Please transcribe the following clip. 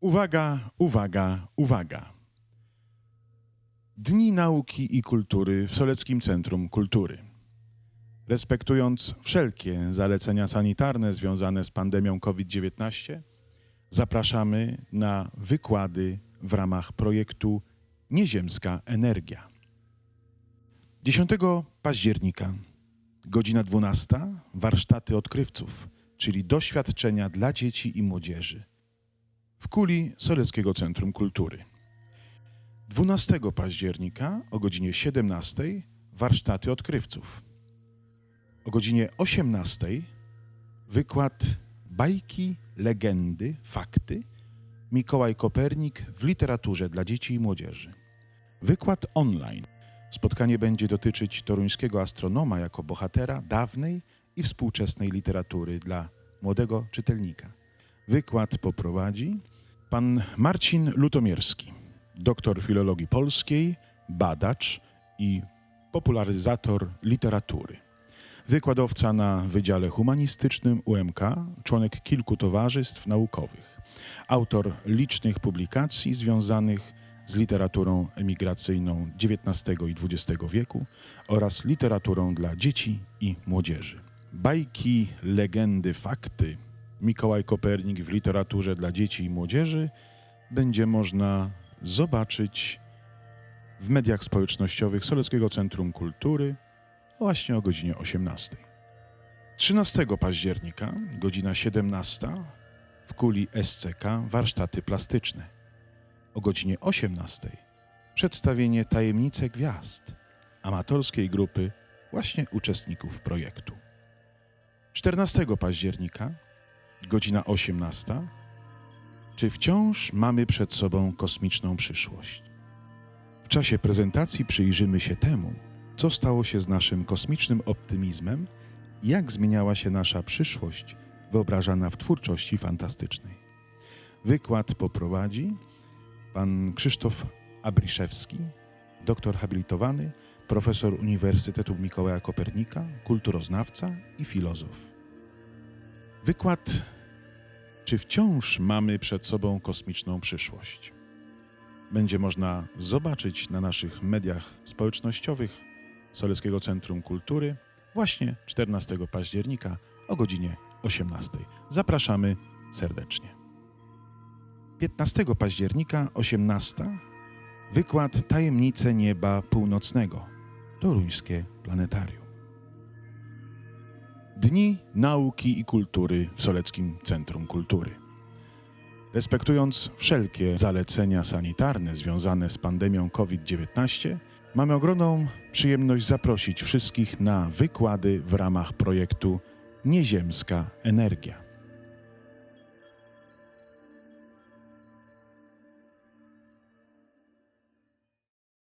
Uwaga, uwaga, uwaga. Dni Nauki i Kultury w Soleckim Centrum Kultury. Respektując wszelkie zalecenia sanitarne związane z pandemią COVID-19, zapraszamy na wykłady w ramach projektu Nieziemska Energia. 10 października, godzina 12, warsztaty odkrywców, czyli doświadczenia dla dzieci i młodzieży w kuli Soleckiego Centrum Kultury. 12 października o godzinie 17 warsztaty odkrywców. O godzinie 18 wykład bajki, legendy, fakty Mikołaj Kopernik w literaturze dla dzieci i młodzieży. Wykład online. Spotkanie będzie dotyczyć toruńskiego astronoma jako bohatera dawnej i współczesnej literatury dla młodego czytelnika. Wykład poprowadzi pan Marcin Lutomierski, doktor filologii polskiej, badacz i popularyzator literatury. Wykładowca na Wydziale Humanistycznym UMK, członek kilku towarzystw naukowych, autor licznych publikacji związanych z literaturą emigracyjną XIX i XX wieku oraz literaturą dla dzieci i młodzieży. Bajki, legendy, fakty Mikołaj Kopernik w literaturze dla dzieci i młodzieży będzie można zobaczyć w mediach społecznościowych Soleckiego Centrum Kultury właśnie o godzinie 18. 13 października, godzina 17, w kuli SCK warsztaty plastyczne. O godzinie 18 przedstawienie Tajemnice Gwiazd amatorskiej grupy właśnie uczestników projektu. 14 października, godzina 18. Czy wciąż mamy przed sobą kosmiczną przyszłość? W czasie prezentacji przyjrzymy się temu, co stało się z naszym kosmicznym optymizmem i jak zmieniała się nasza przyszłość wyobrażana w twórczości fantastycznej. Wykład poprowadzi pan Krzysztof Abriszewski, doktor habilitowany, profesor Uniwersytetu Mikołaja Kopernika, kulturoznawca i filozof. Wykład Czy wciąż mamy przed sobą kosmiczną przyszłość? Będzie można zobaczyć na naszych mediach społecznościowych Soleckiego Centrum Kultury właśnie 14 października o godzinie 18. Zapraszamy serdecznie. 15 października 18 wykład Tajemnice Nieba Północnego Toruńskie Planetarium. Dni Nauki i Kultury w Soleckim Centrum Kultury. Respektując wszelkie zalecenia sanitarne związane z pandemią COVID-19, mamy ogromną przyjemność zaprosić wszystkich na wykłady w ramach projektu Nieziemska Energia.